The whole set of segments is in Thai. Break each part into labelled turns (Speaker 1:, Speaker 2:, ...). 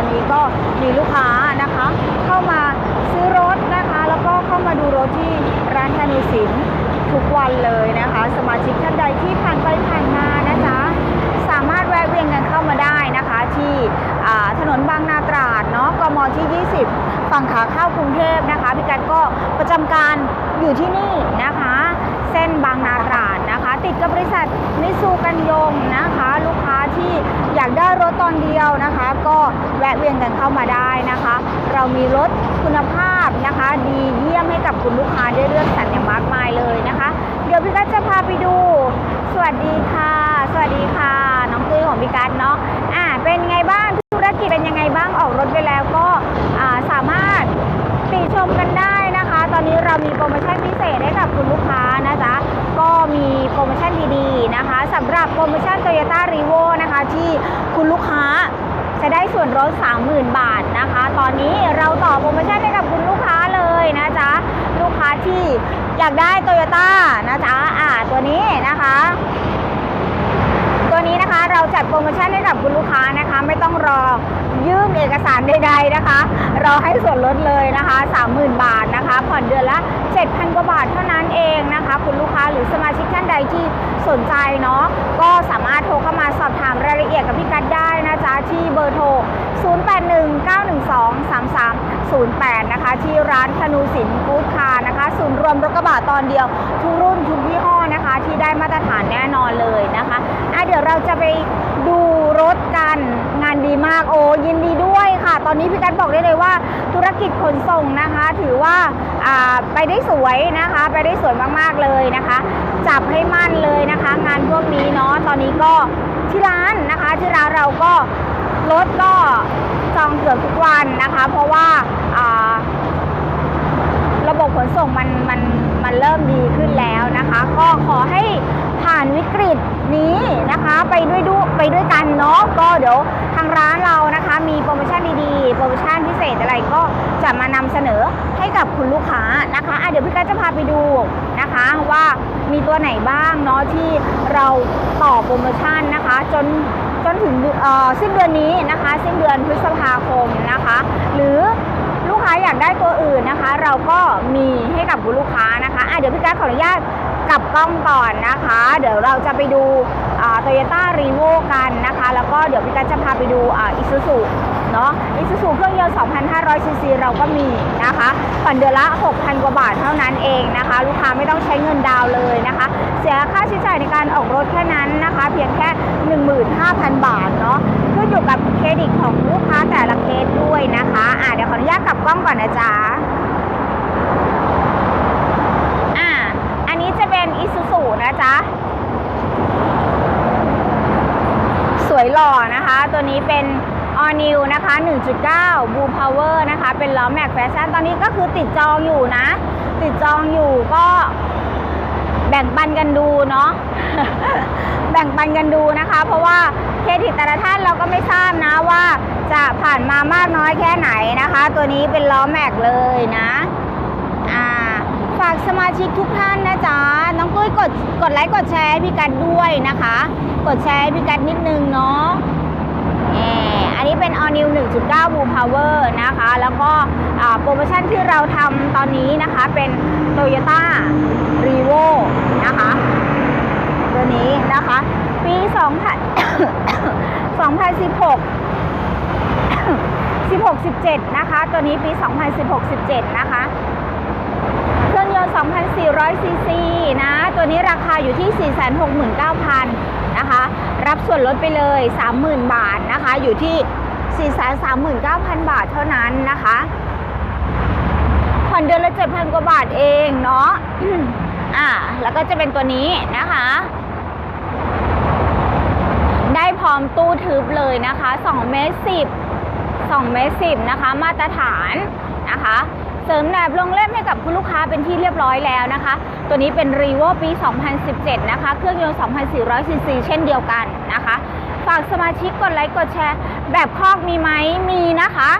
Speaker 1: อนนี้ก็มีลูกค้านะคะ เข้ามาซื้อรถนะคะ แล้วก็เข้ามาดูรถที่ร้านธนูสินทุกวันเลยนะคะ สมาชิกท่านใดที่ผ่านไปผ่านมานะจ๊ะสามารถแวะเวียนกันเข้ามาได้นะคะ ที่ถนนบางนาตราดเนาะกมที่ 20 ฝั่งขาเข้ากรุงเทพนะคะพี่กันก็ประจำการอยู่ที่นี่นะคะ เส้นบางนาตราดนะคะ ติดกับบริษัทมิซูกันยงนะคะลูกค้าที่อยากได้ รถตอนเดียวนะคะ ก็แวะเวียนกันเข้ามาได้นะคะ เรามีรถคุณภาพนะคะ ดีเยี่ยมให้กับคุณลูกค้าได้เลือกสรรอย่างมากมายเลยนะคะ เดี๋ยวพี่กัสจะพาไปดู สวัสดีค่ะ สวัสดีค่ะ น้องตุ้ยของพี่กัสเนาะอ่าเป็นไงบ้างธุรกิจเป็นยังไงบ้างออกรถไปแล้วก็อ่าสามารถติชมกันได้นะคะ ตอนนี้เรามีโปรโมชั่นพิเศษให้กับคุณลูกค้านะจ๊ะก็มีโปรโมชั่นดีๆนะคะ สำหรับโปรโมชั่น Toyota r e v o นะคะที่คุณลูกค้าจะได้ส่วนลด30,000 บาทนะคะ ตอนนี้เราต่อโปรโมชั่นให้กับคุณลูกค้าเลยนะจ๊ะ ลูกค้าที่อยากได้โตโยต้านะจ๊ะอ่าตัวนี้นะคะตัวนี้นะคะเราจัดโปรโมชั่นให้กับคุณลูกค้านะคะ ไม่ต้องรอยื่นเอกสารใด ๆนะคะ เราให้ส่วนลดเลยนะคะ 30,000 บาทนะคะ ผ่อนเดือนละ 7,000 กว่าบาทเท่านั้นเองนะคะ คุณลูก ใดที่สนใจเนาะก็สามารถโทรเข้ามาสอบถามรายละเอียดกับพี่กัดได้นะจ๊ะที่เบอร์โทร 0819123308 นะคะ ที่ร้านธนูสินฟู้ดคาร์นะคะศูนย์รวมรถกระบะตอนเดียว ทุกรุ่นทุกยี่ห้อนะคะ ที่ได้มาตรฐานแน่นอนเลยนะคะอะเดี๋ยวเราจะไปดูรถกันงานดีมากโอ้ยินดีด้วยค่ะ ตอนนี้พี่กัดบอกได้เลยว่า ธุรกิจขนส่งนะคะ ถือว่าอ่าไปได้สวยนะคะ ไปได้สวยมากๆเลยนะคะ จับให้มั่นเลยนะคะ งานพวกนี้เนาะตอนนี้ก็ที่ร้านนะคะที่ร้านเราก็รถก็จองเกือบทุกวันนะคะ เพราะว่าระบบขนส่งมันมันมันเริ่มดีขึ้นแล้วนะคะ ก็ขอให้ผ่านวิกฤตนี้นะคะ ไปด้วยดูไปด้วยกันเนาะก็เดี๋ยวางร้านเรานะคะมีโปรโมชั่นดีๆ โปรโมชั่นพิเศษอะไรก็จะมานำเสนอให้กับคุณลูกค้านะคะะเดี๋ยวพี่กัสจะพาไปดูนะคะว่ามีตัวไหนบ้างเนาะที่เราต่อโปรโมชั่นนะคะ จนจนถึงเออสิ้นเดือนนี้นะคะสิ้นเดือนพฤษภาคมนะคะ หรือลูกค้าอยากได้ตัวอื่นนะคะ เราก็มีให้กับคุณลูกค้านะคะะเดี๋ยวพี่กัสขออนุญาตกลับกล้องก่อนนะคะ เดี๋ยวเราจะไปดู โตโยต้ารีโวกันนะคะ แล้วก็เดี๋ยวพี่กัสจะพาไปดูอิซูซูเนาะอิซูซูเครื่องยนต์ 2,500 ซีซีเราก็มีนะคะผ่อนเดือนละ 6,000 กว่าบาทเท่านั้นเองนะคะ ลูกค้าไม่ต้องใช้เงินดาวเลยนะคะ เสียค่าใช้จ่ายในการออกรถแค่นั้นนะคะ เพียงแค่ 15,000 บาทเนาะขึ้นอยู่กับเครดิตของลูกค้าแต่ละเคสด้วยนะคะอะเดี๋ยวขออนุญาตกลับกล้องก่อนนะจ๊ะอะอันนี้จะเป็นอิซูซูนะจ๊ะ ส วยหล่อนะคะ ตัวนี้เป็น All New นะคะ 1.9 Blue Power นะคะ เป็นล้อแม็กแฟชั่น ตอนนี้ก็คือติดจองอยู่นะ ติดจองอยู่ก็แบ่งปันกันดูเนาะ แบ่งปันกันดูนะคะ เพราะว่าเครดิตแต่ละท่านเราก็ไม่ทราบนะว่าจะผ่านมามากน้อยแค่ไหนนะคะ ตัวนี้เป็นล้อแม็กเลยนะ อ่า ฝากสมาชิกทุกท่านนะจ๊ะ น้องตุ้ยกดกดไลค์กดแชร์พี่กัดด้วยนะคะ กดแชร์ให้พี่กัดนิดนึงเนาะอันนี้เป็น All New 1.9 Blue Power นะคะ แล้วก็โปรโมชั่นที่เราทำตอนนี้นะคะเป็น Toyota r e v o นะคะตัวนี้นะคะ ปี 2000 2016 16 17 นะคะ ตัวนี้ปี 2016 17 นะคะ เครื่องยนต์ 2,400 ซีซีนะ ตัวนี้ราคาอยู่ที่ 469,000 นะคะ รับส่วนลดไปเลย 30,000 บาทนะคะ อยู่ที่ 439,000 บาทเท่านั้นนะคะผ่อนเดือนละ 7,000 กว่าบาทเองเนาะอ่า แล้วก็จะเป็นตัวนี้นะคะ ได้พร้อมตู้ทึบเลยนะคะ2เมตร10 2เมตร10นะคะ มาตรฐานนะคะ เสริมแหนบลงเล่มให้กับคุณลูกค้าเป็นที่เรียบร้อยแล้วนะคะ ตัวนี้เป็น r e v o ปี 2017 นะคะ เครื่องยนต์ 2,400 ซีซีเช่นเดียวกันนะคะ ฝากสมาชิกกดไลค์กดแชร์ แบบคอกมีไหมมีนะคะ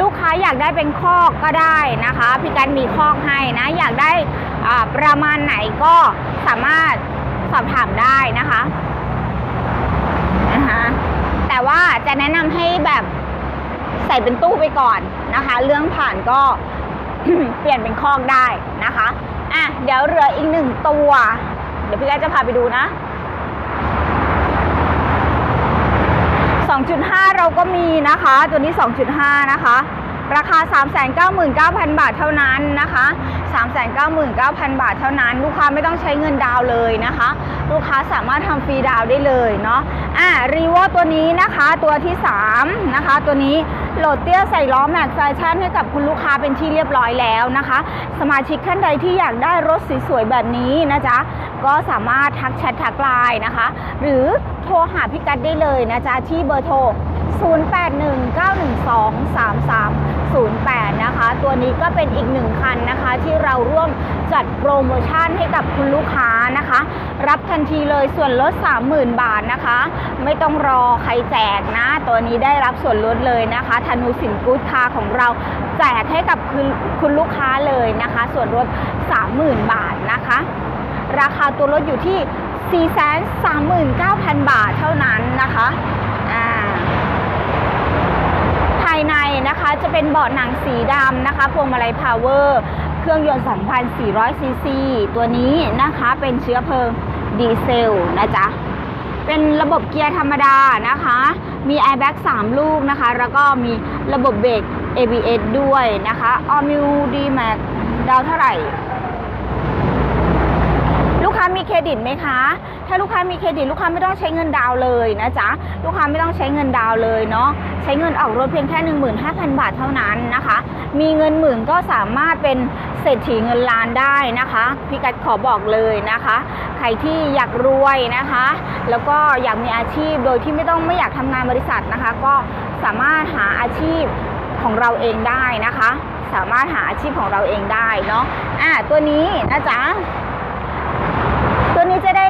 Speaker 1: ลูกค้าอยากได้เป็นคอกก็ได้นะคะ พี่กันมีคอกให้นะ อยากได้อ่าประมาณไหนก็สามารถสอบถามได้นะคะนะคะ แต่ว่าจะแนะนำให้แบบใส่เป็นตู้ไปก่อนนะคะ เรื่องผ่านก็ เปลี่ยนเป็นคอกได้นะคะ อะ เดี๋ยวเรืออีกหนึ่งตัว เดี๋ยวพี่แกจะพาไปดูนะ 2.5 เราก็มีนะคะ ตัวนี้ 2.5 นะคะ ราคา 399,000 บาทเท่านั้นนะคะ 399,000 บาทเท่านั้น ลูกค้าไม่ต้องใช้เงินดาวเลยนะคะ ลูกค้าสามารถทำฟรีดาวได้เลยเนาะอะรีโวตัวนี้นะคะตัวที่ 3 นะคะ ตัวนี้โหลดเตี้ยใส่ล้อแม็กแฟชั่นให้กับคุณลูกค้าเป็นที่เรียบร้อยแล้วนะคะ สมาชิกท่านใดที่อยากได้รถสวยๆแบบนี้นะจ๊ะก็สามารถทักแชททักไลน์นะคะ หรือโทรหาพี่กัดได้เลยนะจ๊ะที่เบอร์โทร 0819123308 นะคะ ตัวนี้ก็เป็นอีกหนึ่งคันนะคะ ที่เราร่วมจัดโปรโมชั่นให้กับคุณลูกค้านะคะ รับทันทีเลยส่วนลด 30,000 บาทนะคะ ไม่ต้องรอใครแจกนะ ตัวนี้ได้รับส่วนลดเลยนะคะธนูสินกู๊ดคาของเราแจกให้กับคุณคุณลูกค้าเลยนะคะ ส่วนลด 30,000 บาทนะคะ ราคาตัวรถอยู่ที่ 439,000 บาทเท่านั้นนะคะายในนะคะจะเป็นเบาะหนังสีดำนะคะพวงมาลัยพาวเวอร์เครื่องยนต์ 2,400 ซีซี ตัวนี้นะคะเป็นเชื้อเพลิงดีเซลนะจ๊ะ เป็นระบบเกียร์ธรรมดานะคะ มีแอร์แบ็ก3ลูกนะคะ แล้วก็มีระบบเบรก ABS ด้วยนะคะ All New D Max ดาวเท่าไหร่ มีเครดิตไหมคะ ถ้าลูกค้ามีเครดิตลูกค้าไม่ต้องใช้เงินดาวเลยนะจ๊ะ ลูกค้าไม่ต้องใช้เงินดาวเลยเนาะ ใช้เงินออกรถเพียงแค่ 15,000 บาทเท่านั้นนะคะ มีเงินหมื่นก็สามารถเป็นเศรษฐีเงินล้านได้นะคะ พี่กัดขอบอกเลยนะคะ ใครที่อยากรวยนะคะ แล้วก็อยากมีอาชีพโดยที่ไม่ต้องไม่อยากทำงานบริษัทนะคะ ก็สามารถหาอาชีพของเราเองได้นะคะ สามารถหาอาชีพของเราเองได้เนาะ อะตัวนี้นะจ๊ะ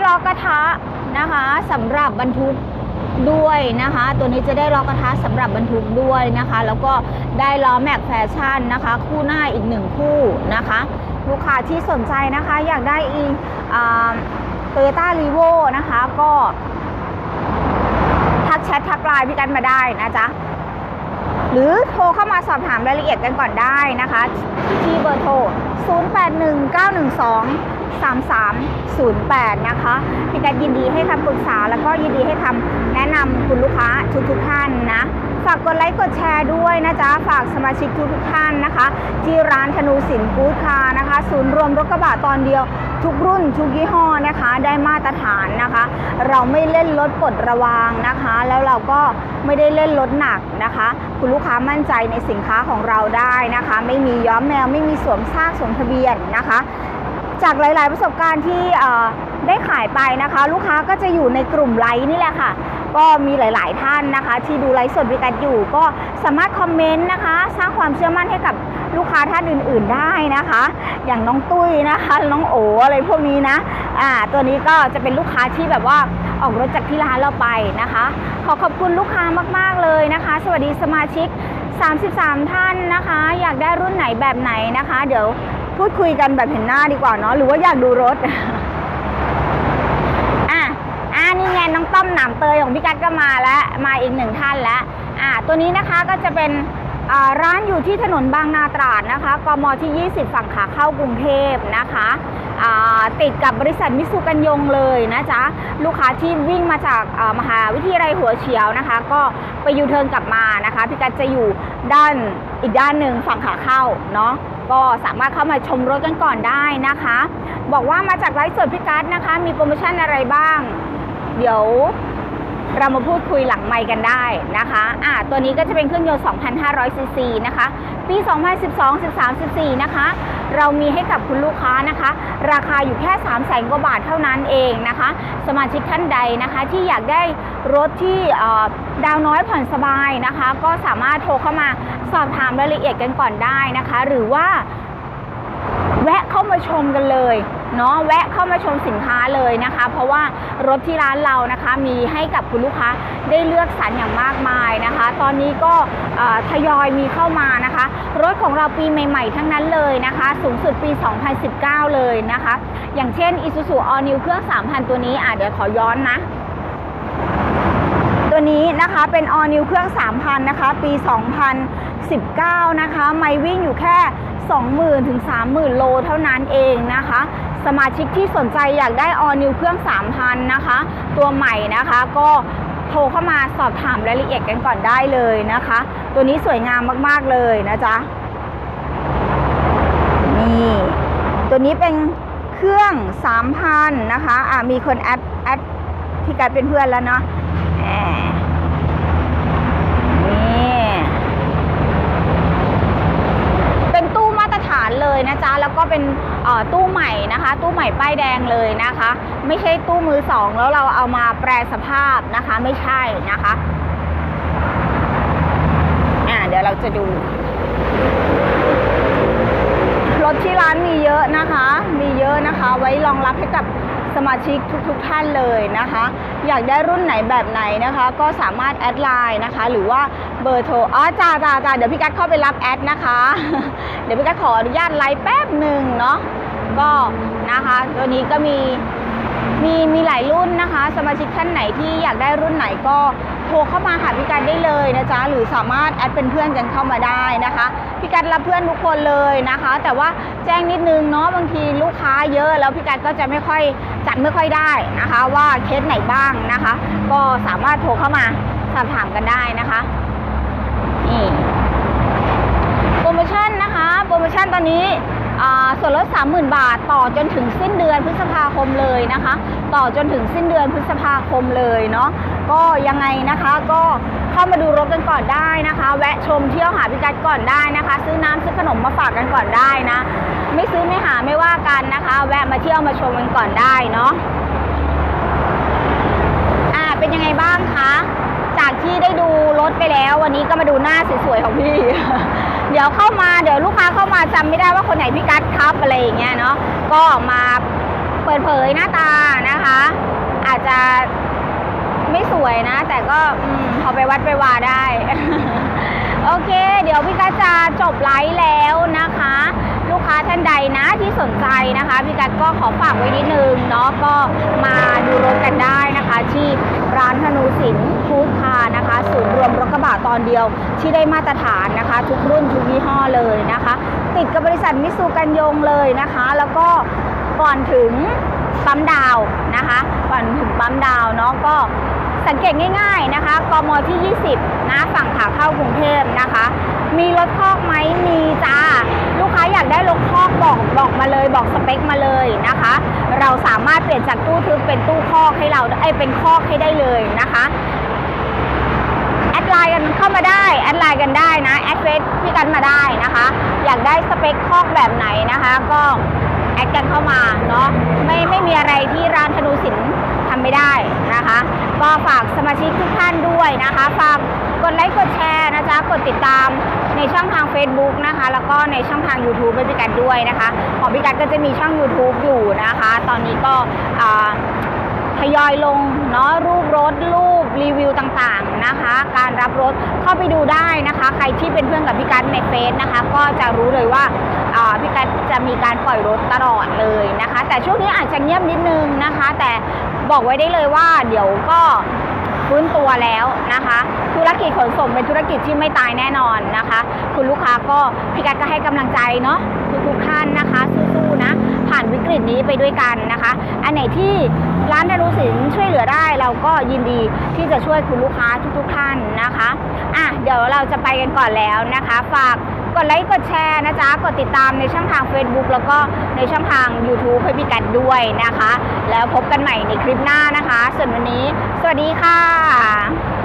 Speaker 1: ล้อกระทะนะคะสำหรับบรรทุกด้วยนะคะ ตัวนี้จะได้ล้อกระทะสำหรับบรรทุกด้วยนะคะ แล้วก็ได้ล้อแม็กแฟชั่นนะคะ คู่หน้าอีกหนึ่งคู่นะคะ ลูกค้าที่สนใจนะคะ อยากได้อีโตโยต้ารีโวนะคะก็ทักแชททักไลน์พี่กันมาได้นะจ๊ะหรือโทรเข้ามาสอบถามรายละเอียดกันก่อนได้นะคะ ที่เบอร์โทร 081912 3308 นะคะพี่กัดยินดีให้คำปรึกษาแล้วก็ยินดีให้คำแนะนำคุณลูกค้าทุกๆท่านนะ ฝากกดไลค์กดแชร์ด้วยนะจ๊ะ ฝากสมาชิกทุกๆท่านนะคะ ที่ร้านธนูสินกู๊ดคานะคะ ศูนย์รวมรถกระบะตอนเดียวทุกรุ่นทุกยี่ห้อนะคะได้มาตรฐานนะคะ เราไม่เล่นรถปลดระวางนะคะ แล้วเราก็ไม่ได้เล่นรถหนักนะคะ คุณลูกค้ามั่นใจในสินค้าของเราได้นะคะ ไม่มีย้อมแมวไม่มีสวมซากสวมทะเบียนนะคะ จากหลาย ๆ ประสบการณ์ที่ได้ขายไปนะคะ ลูกค้าก็จะอยู่ในกลุ่มไลค์นี่แหละค่ะ ก็มีหลาย ๆ ท่านนะคะ ที่ดูไลฟ์สดวิกันอยู่ ก็สามารถคอมเมนต์นะคะ สร้างความเชื่อมั่นให้กับลูกค้าท่านอื่น ๆ ได้นะคะ อย่างน้องตุ้ยนะคะ น้องโออะไรพวกนี้นะอ่าตัวนี้ก็จะเป็นลูกค้าที่แบบว่าออกรถจากที่ร้านเราไปนะคะ ขอขอบคุณลูกค้ามาก ๆ เลยนะคะ สวัสดีสมาชิก 33 ท่านนะคะ อยากได้รุ่นไหนแบบไหนนะคะ เดี๋ยว พูดคุยกันแบบเห็นหน้าดีกว่าเนาะหรือว่าอยากดูรถอะอ่านี่ไงน้องต้อมหนามเตยของพี่กัดก็มาแล้วมาอีกหนึ่งท่านแล้วอ่าตัวนี้นะคะก็จะเป็นร้านอยู่ที่ถนนบางนาตราดนะคะกมที่ 20 ฝั่งขาเข้ากรุงเทพนะคะติดกับบริษัทมิสุกันยงเลยนะจ๊ะ ลูกค้าที่วิ่งมาจากมหาวิทยาลัยหัวเฉียวนะคะ ก็ไปยูเทิร์นกลับมานะคะ พี่กัดจะอยู่ด้านอีกด้านหนึ่งฝั่งขาเข้าเนาะ ก็สามารถเข้ามาชมรถกันก่อนได้นะคะ บอกว่ามาจากไลฟ์สดพิกัดนะคะ มีโปรโมชั่นอะไรบ้าง เดี๋ยวเรามาพูดคุยหลังไมค์กันได้นะคะอ่าตัวนี้ก็จะเป็นเครื่องยนต์ 2,500ซีซีนะคะ ปี 2012 13 14 นะคะ เรามีให้กับคุณลูกค้านะคะ ราคาอยู่แค่3ามแสนกว่าบาทเท่านั้นเองนะคะ สมาชิกท่านใดนะคะที่อยากได้รถที่ดาวน้อยผ่อนสบายนะคะ ก็สามารถโทรเข้ามาสอบถามรายละเอียดกันก่อนได้นะคะ หรือว่า แวะเข้ามาชมกันเลยเนาะแวะเข้ามาชมสินค้าเลยนะคะ เพราะว่ารถที่ร้านเรานะคะมีให้กับคุณลูกค้าได้เลือกสรรอย่างมากมายนะคะ ตอนนี้ก็ทยอยมีเข้ามานะคะ รถของเราปีใหม่ ๆ ทั้งนั้นเลยนะคะ สูงสุดปี 2019 เลยนะคะ อย่างเช่น Isuzu All New เครื่อง 3,000 ตัวนี้อะเดี๋ยวขอย้อนนะ ตัวนี้นะคะเป็น all new เครื่อง 3,000 นะคะ ปี 2019 นะคะ ไม่วิ่งอยู่แค่ 20,000 ถึง 30,000 โลเท่านั้นเองนะคะ สมาชิกที่สนใจอยากได้ all new เครื่อง 3,000 นะคะ ตัวใหม่นะคะก็โทรเข้ามาสอบถามรายละเอียดกันก่อนได้เลยนะคะ ตัวนี้สวยงามมากๆเลยนะจ๊ะ นี่ ตัวนี้เป็นเครื่อง 3,000 นะคะ อ่ามีคนแอดแอดพี่กัดเป็นเพื่อนแล้วเนาะ นี่เป็นตู้มาตรฐานเลยนะจ๊ะ แล้วก็เป็นตู้ใหม่นะคะ ตู้ใหม่ป้ายแดงเลยนะคะ ไม่ใช่ตู้มือสองแล้วเราเอามาแปรสภาพนะคะ ไม่ใช่นะคะอ่าเดี๋ยวเราจะดูรถที่ร้านมีเยอะนะคะ มีเยอะนะคะ ไว้รองรับให้กับ สมาชิกทุกๆทท่านเลยนะคะ อยากได้รุ่นไหนแบบไหนนะคะ ก็สามารถแอดไลน์นะคะ หรือว่าเบอร์โทรอ๋อจ้าจ้าจ้าเดี๋ยวพี่กัดเข้าไปรับแอดนะคะ เดี๋ยวพี่กัดขออนุญาตไลน์แป๊บหนึ่งเนาะก็นะคะ ตัวนี้ก็มีมีมีหลายรุ่นนะคะ สมาชิกท่านไหนที่อยากได้รุ่นไหนก็ โทรเข้ามาหาพี่กัดได้เลยนะจ๊ะหรือสามารถแอดเป็นเพื่อนกันเข้ามาได้นะคะพี่กัดรับเพื่อนทุกคนเลยนะคะ แต่ว่าแจ้งนิดนึงเนาะบางทีลูกค้าเยอะแล้วพี่กัดก็จะไม่ค่อยจัดไม่ค่อยได้นะคะ ว่าเคสไหนบ้างนะคะ ก็สามารถโทรเข้ามาสอบถามกันได้นะคะนี่ โปรโมชั่นนะคะ โปรโมชั่นตอนนี้อ่าส่ วนลด 30,000 บาท ต่อจนถึงสิ้นเดือนพฤษภาคมเลยนะคะ ต่อจนถึงสิ้นเดือนพฤษภาคมเลยเนาะก็ยังไงนะคะก็เข้ามาดูรถกันก่อนได้นะคะ แวะชมเที่ยวหาพิกัดก่อนได้นะคะ ซื้อน้ำซื้อขนมมาฝากกันก่อนได้นะ ไม่ซื้อไม่หาไม่ว่ากันนะคะ แวะมาเที่ยวมาชมกันก่อนได้เนาะอ่าเป็นยังไงบ้างคะจากที่ได้ดู แล้ววันนี้ก็มาดูหน้าสวยๆของพี่ เดี๋ยวเข้ามาเดี๋ยวลูกค้าเข้ามาจำไม่ได้ว่าคนไหนพี่กัดครับอะไรอย่างเงี้ยเนาะก็มาเปิดเผยหน้าตานะคะ อาจจะไม่สวยนะ แต่ก็อืมพอไปวัดไปวาได้ โอเค เดี๋ยวพี่กัดจะจบไลฟ์แล้วนะคะ ลูกค้าท่านใดนะที่สนใจนะคะพี่กัดก็ขอฝากไว้นิดนึงเนาะก็มาดูรถกันได้นะคะ ที่ร้านธนูสิน ระบะตอนเดียวที่ได้มาตรฐานนะคะ ทุกรุ่นทุกยี่ห้อเลยนะคะ ติดกับบริษัทมิตซูกันยงเลยนะคะ แล้วก็ก่อนถึงปั๊มดาวนะคะ ก่อนถึงปั๊มดาวเนาะก็สังเกตง่ายๆนะคะกมที่ 20 นะฝั่งขาเข้ากรุงเทพนะคะ มีรถคอกไหมมีจ้า ลูกค้าอยากได้รถคอกบอกบอกมาเลยบอกสเปคมาเลยนะคะ เราสามารถเปลี่ยนจากตู้ทึบเป็นตู้คอกให้เราไอเป็นคอกให้ได้เลยนะคะ แอดไลน์กันเข้ามาได้แอดไลน์กันได้นะแอดเฟซพี่กันมาได้นะคะ อยากได้สเปคคอกแบบไหนนะคะ ก็แอดกันเข้ามาเนาะไม่ไม่มีอะไรที่ร้านธนูสินทำไม่ได้นะคะ ก็ฝากสมาชิกทุกท่านด้วยนะคะฝากกดไลค์กดแชร์นะจ๊ะกดติดตามในช่องทาง Facebook นะคะ แล้วก็ในช่องทาง YouTube ให้พี่กันด้วยนะคะ ของพี่กันก็จะมีช่อง YouTube อยู่นะคะ ตอนนี้ก็อ่า ทยอยลงเนาะรูปรถรูปรีวิวต่างๆนะคะ การรับรถเข้าไปดูได้นะคะ ใครที่เป็นเพื่อนกับพี่กัดในเฟซนะคะ ก็จะรู้เลยว่าพี่กัดจะมีการปล่อยรถตลอดเลยนะคะ แต่ช่วงนี้อาจจะเงียบนิดนึงนะคะ แต่บอกไว้ได้เลยว่าเดี๋ยวก็ฟื้นตัวแล้วนะคะ ธุรกิจขนส่งเป็นธุรกิจที่ไม่ตายแน่นอนนะคะ คุณลูกค้าก็พี่กัดก็ให้กำลังใจเนาะทุกๆท่านนะคะสู้ๆนะ ผ่านวิกฤตนี้ไปด้วยกันนะคะ อันไหนที่ร้านดารุสินช่วยเหลือได้เราก็ยินดีที่จะช่วยคุณลูกค้าทุกๆท่านนะคะอะเดี๋ยวเราจะไปกันก่อนแล้วนะคะ ฝากกดไลค์กดแชร์นะจ๊ะ กดติดตามในช่องทาง Facebook แล้วก็ในช่องทาง YouTube ให้พี่กันด้วยนะคะ แล้วพบกันใหม่ในคลิปหน้านะคะ ส่วนวันนี้ สวัสดีค่ะ